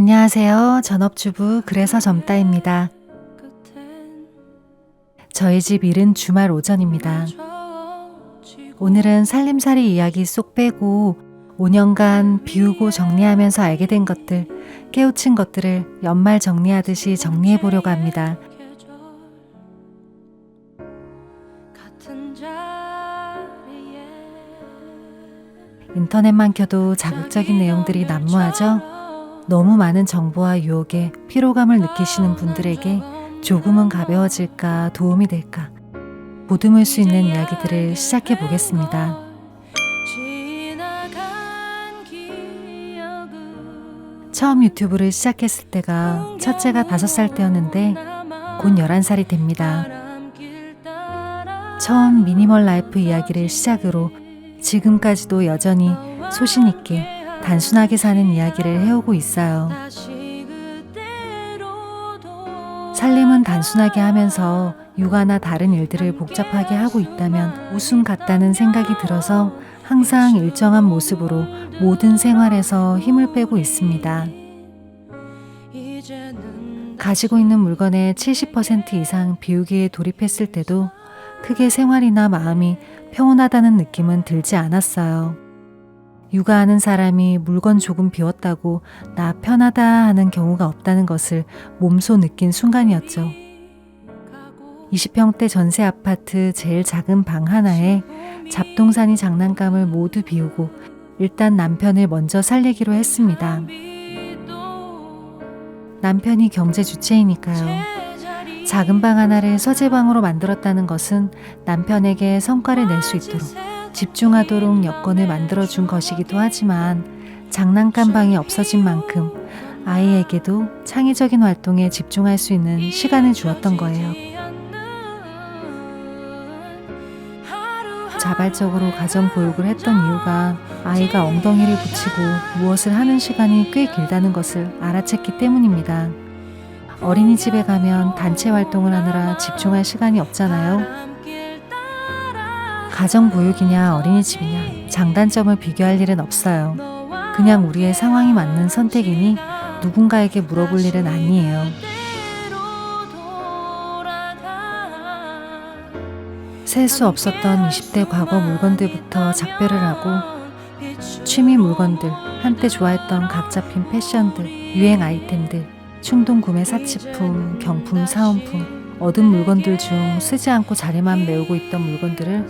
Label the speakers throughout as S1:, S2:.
S1: 안녕하세요. 전업주부 그래서 젊다입니다. 저희 집 일은 주말 오전입니다. 오늘은 살림살이 이야기 쏙 빼고 5년간 비우고 정리하면서 알게 된 것들, 깨우친 것들을 연말 정리하듯이 정리해 보려고 합니다. 인터넷만 켜도 자극적인 내용들이 난무하죠? 너무 많은 정보와 유혹에 피로감을 느끼시는 분들에게 조금은 가벼워질까 도움이 될까 보듬을 수 있는 이야기들을 시작해 보겠습니다. 처음 유튜브를 시작했을 때가 첫째가 다섯 살 때였는데 곧 11살이 됩니다. 처음 미니멀 라이프 이야기를 시작으로 지금까지도 여전히 소신 있게 단순하게 사는 이야기를 해오고 있어요. 살림은 단순하게 하면서 육아나 다른 일들을 복잡하게 하고 있다면 웃음 같다는 생각이 들어서 항상 일정한 모습으로 모든 생활에서 힘을 빼고 있습니다. 가지고 있는 물건의 70% 이상 비우기에 돌입했을 때도 크게 생활이나 마음이 평온하다는 느낌은 들지 않았어요. 육아하는 사람이 물건 조금 비웠다고 나 편하다 하는 경우가 없다는 것을 몸소 느낀 순간이었죠. 20평대 전세 아파트 제일 작은 방 하나에 잡동사니 장난감을 모두 비우고 일단 남편을 먼저 살리기로 했습니다. 남편이 경제 주체이니까요. 작은 방 하나를 서재방으로 만들었다는 것은 남편에게 성과를 낼 수 있도록 집중하도록 여건을 만들어준 것이기도 하지만 장난감 방이 없어진 만큼 아이에게도 창의적인 활동에 집중할 수 있는 시간을 주었던 거예요. 자발적으로 가정 보육을 했던 이유가 아이가 엉덩이를 붙이고 무엇을 하는 시간이 꽤 길다는 것을 알아챘기 때문입니다. 어린이집에 가면 단체 활동을 하느라 집중할 시간이 없잖아요. 가정보육이냐 어린이집이냐 장단점을 비교할 일은 없어요. 그냥 우리의 상황이 맞는 선택이니 누군가에게 물어볼 일은 아니에요. 셀 수 없었던 20대 과거 물건들부터 작별을 하고 취미 물건들, 한때 좋아했던 각 잡힌 패션들, 유행 아이템들, 충동 구매 사치품, 경품, 사은품, 얻은 물건들 중 쓰지 않고 자리만 메우고 있던 물건들을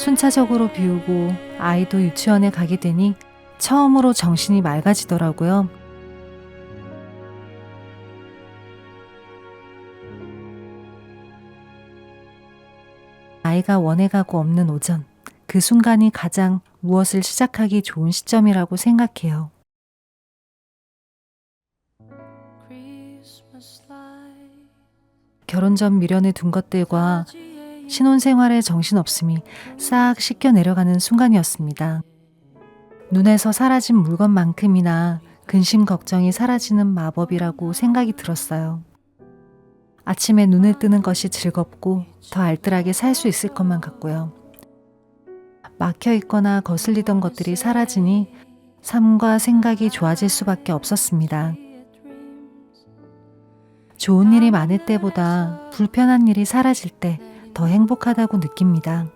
S1: 순차적으로 비우고 아이도 유치원에 가게 되니 처음으로 정신이 맑아지더라고요. 아이가 원해 가고 없는 오전, 그 순간이 가장 무엇을 시작하기 좋은 시점이라고 생각해요. 결혼 전 미련에 둔 것들과 신혼생활의 정신없음이 싹 씻겨 내려가는 순간이었습니다. 눈에서 사라진 물건만큼이나 근심 걱정이 사라지는 마법이라고 생각이 들었어요. 아침에 눈을 뜨는 것이 즐겁고 더 알뜰하게 살 수 있을 것만 같고요. 막혀 있거나 거슬리던 것들이 사라지니 삶과 생각이 좋아질 수밖에 없었습니다. 좋은 일이 많을 때보다 불편한 일이 사라질 때 더 행복하다고 느낍니다.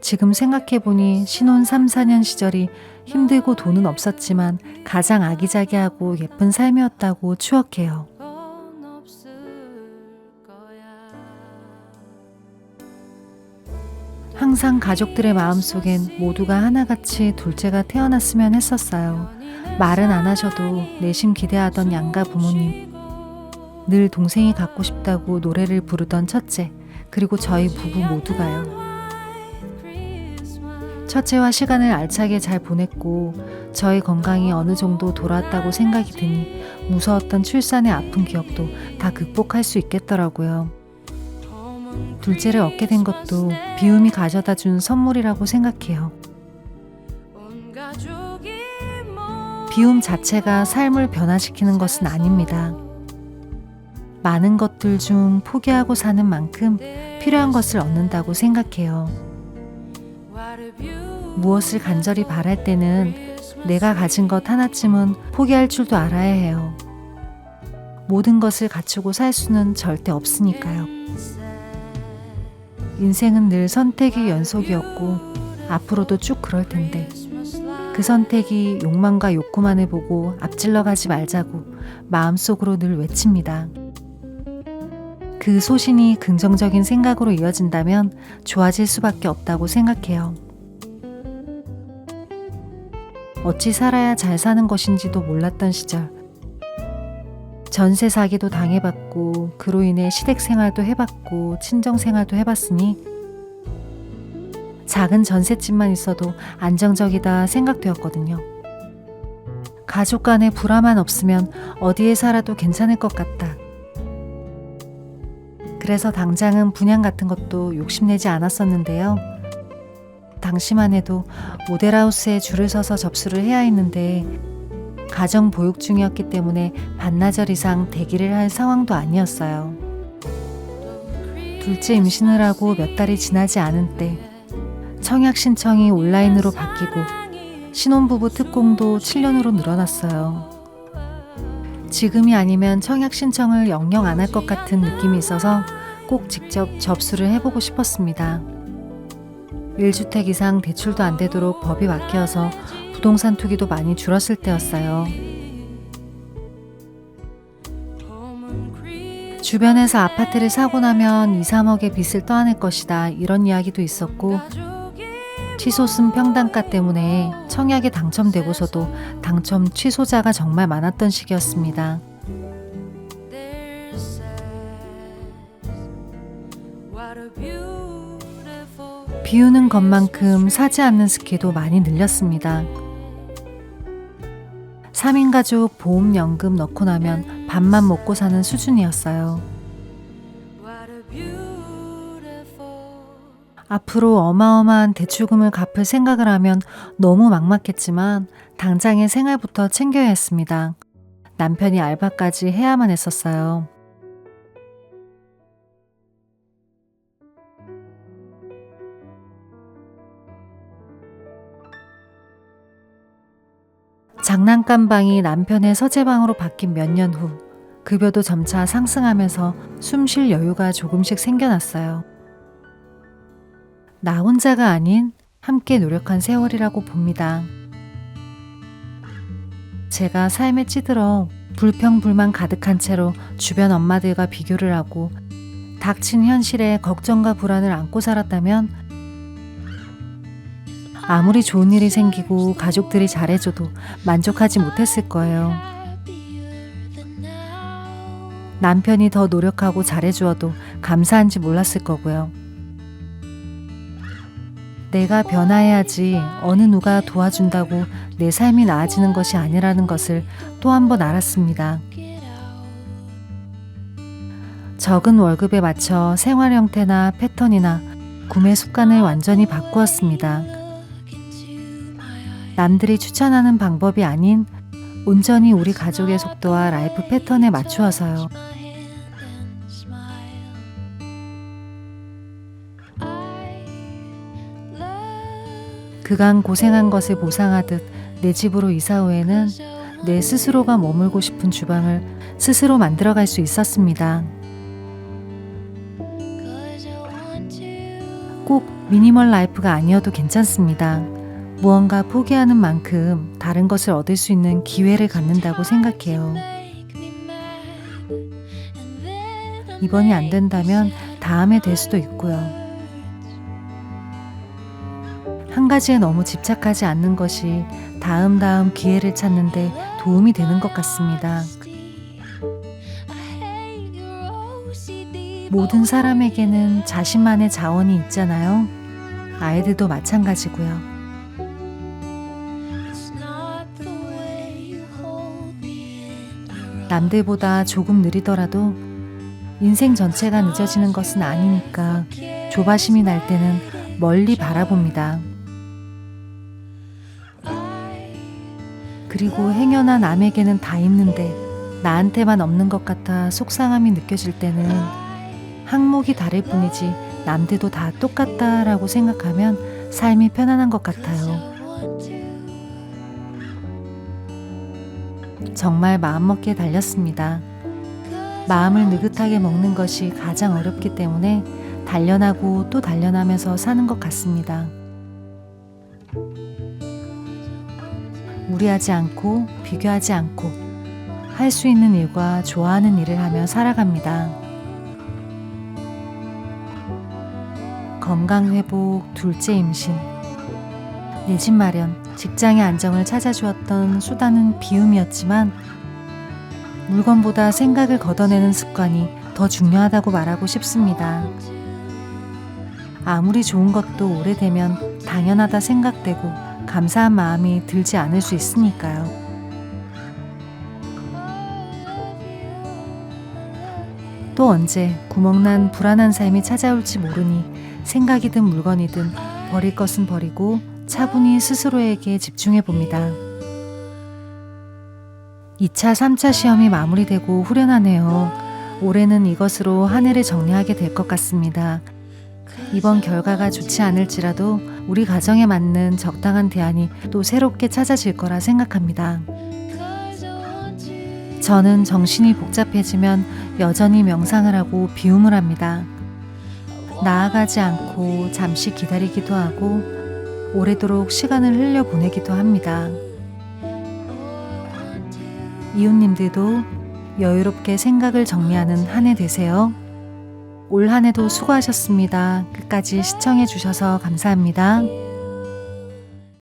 S1: 지금 생각해보니 신혼 3, 4년 시절이 힘들고 돈은 없었지만 가장 아기자기하고 예쁜 삶이었다고 추억해요. 항상 가족들의 마음속엔 모두가 하나같이 둘째가 태어났으면 했었어요. 말은 안 하셔도 내심 기대하던 양가 부모님. 늘 동생이 갖고 싶다고 노래를 부르던 첫째, 그리고 저희 부부 모두가요. 첫째와 시간을 알차게 잘 보냈고 저희 건강이 어느 정도 돌아왔다고 생각이 드니 무서웠던 출산의 아픈 기억도 다 극복할 수 있겠더라고요. 둘째를 얻게 된 것도 비움이 가져다 준 선물이라고 생각해요. 비움 자체가 삶을 변화시키는 것은 아닙니다. 많은 것들 중 포기하고 사는 만큼 필요한 것을 얻는다고 생각해요. 무엇을 간절히 바랄 때는 내가 가진 것 하나쯤은 포기할 줄도 알아야 해요. 모든 것을 갖추고 살 수는 절대 없으니까요. 인생은 늘 선택의 연속이었고 앞으로도 쭉 그럴 텐데 그 선택이 욕망과 욕구만을 보고 앞질러 가지 말자고 마음속으로 늘 외칩니다. 그 소신이 긍정적인 생각으로 이어진다면 좋아질 수밖에 없다고 생각해요. 어찌 살아야 잘 사는 것인지도 몰랐던 시절. 전세 사기도 당해봤고, 그로 인해 시댁 생활도 해봤고, 친정 생활도 해봤으니, 작은 전셋집만 있어도 안정적이다 생각되었거든요. 가족 간의 불화만 없으면 어디에 살아도 괜찮을 것 같다. 그래서 당장은 분양 같은 것도 욕심내지 않았었는데요. 당시만 해도 모델하우스에 줄을 서서 접수를 해야 했는데 가정 보육 중이었기 때문에 반나절 이상 대기를 할 상황도 아니었어요. 둘째 임신을 하고 몇 달이 지나지 않은 때 청약 신청이 온라인으로 바뀌고 신혼부부 특공도 7년으로 늘어났어요. 지금이 아니면 청약 신청을 영영 안 할 것 같은 느낌이 있어서 꼭 직접 접수를 해보고 싶었습니다. 1주택 이상 대출도 안 되도록 법이 바뀌어서 부동산 투기도 많이 줄었을 때였어요. 주변에서 아파트를 사고 나면 2, 3억의 빚을 떠안을 것이다 이런 이야기도 있었고 취소순 평단가 때문에 청약에 당첨되고서도 당첨 취소자가 정말 많았던 시기였습니다. 비우는 것만큼 사지 않는 스키도 많이 늘렸습니다. 3인 가족 보험연금 넣고 나면 밥만 먹고 사는 수준이었어요. 앞으로 어마어마한 대출금을 갚을 생각을 하면 너무 막막했지만 당장의 생활부터 챙겨야 했습니다. 남편이 알바까지 해야만 했었어요. 장난감 방이 남편의 서재방으로 바뀐 몇 년 후, 급여도 점차 상승하면서 숨 쉴 여유가 조금씩 생겨났어요. 나 혼자가 아닌 함께 노력한 세월이라고 봅니다. 제가 삶에 찌들어 불평불만 가득한 채로 주변 엄마들과 비교를 하고 닥친 현실에 걱정과 불안을 안고 살았다면 아무리 좋은 일이 생기고 가족들이 잘해줘도 만족하지 못했을 거예요. 남편이 더 노력하고 잘해주어도 감사한지 몰랐을 거고요. 내가 변화해야지 어느 누가 도와준다고 내 삶이 나아지는 것이 아니라는 것을 또 한 번 알았습니다. 적은 월급에 맞춰 생활 형태나 패턴이나 구매 습관을 완전히 바꾸었습니다. 남들이 추천하는 방법이 아닌 온전히 우리 가족의 속도와 라이프 패턴에 맞추어서요. 그간 고생한 것을 보상하듯 내 집으로 이사 후에는 내 스스로가 머물고 싶은 주방을 스스로 만들어갈 수 있었습니다. 꼭 미니멀 라이프가 아니어도 괜찮습니다. 무언가 포기하는 만큼 다른 것을 얻을 수 있는 기회를 갖는다고 생각해요. 이번이 안 된다면 다음에 될 수도 있고요. 한 가지에 너무 집착하지 않는 것이 다음 다음 기회를 찾는데 도움이 되는 것 같습니다. 모든 사람에게는 자신만의 자원이 있잖아요. 아이들도 마찬가지고요. 남들보다 조금 느리더라도 인생 전체가 늦어지는 것은 아니니까 조바심이 날 때는 멀리 바라봅니다. 그리고 행여나 남에게는 다 있는데 나한테만 없는 것 같아 속상함이 느껴질 때는 항목이 다를 뿐이지 남들도 다 똑같다라고 생각하면 삶이 편안한 것 같아요. 정말 마음먹기에 달렸습니다. 마음을 느긋하게 먹는 것이 가장 어렵기 때문에 단련하고 또 단련하면서 사는 것 같습니다. 무리하지 않고 비교하지 않고 할 수 있는 일과 좋아하는 일을 하며 살아갑니다. 건강 회복, 둘째 임신, 내 집 마련, 직장의 안정을 찾아주었던 수단은 비움이었지만 물건보다 생각을 걷어내는 습관이 더 중요하다고 말하고 싶습니다. 아무리 좋은 것도 오래되면 당연하다 생각되고 감사한 마음이 들지 않을 수 있으니까요. 또 언제 구멍난 불안한 삶이 찾아올지 모르니 생각이든 물건이든 버릴 것은 버리고 차분히 스스로에게 집중해 봅니다. 2차, 3차 시험이 마무리되고 후련하네요. 올해는 이것으로 한 해를 정리하게 될 것 같습니다. 이번 결과가 좋지 않을지라도 우리 가정에 맞는 적당한 대안이 또 새롭게 찾아질 거라 생각합니다. 저는 정신이 복잡해지면 여전히 명상을 하고 비움을 합니다. 나아가지 않고 잠시 기다리기도 하고 오래도록 시간을 흘려 보내기도 합니다. 이웃님들도 여유롭게 생각을 정리하는 한 해 되세요. 올 한 해도 수고하셨습니다. 끝까지 시청해 주셔서 감사합니다.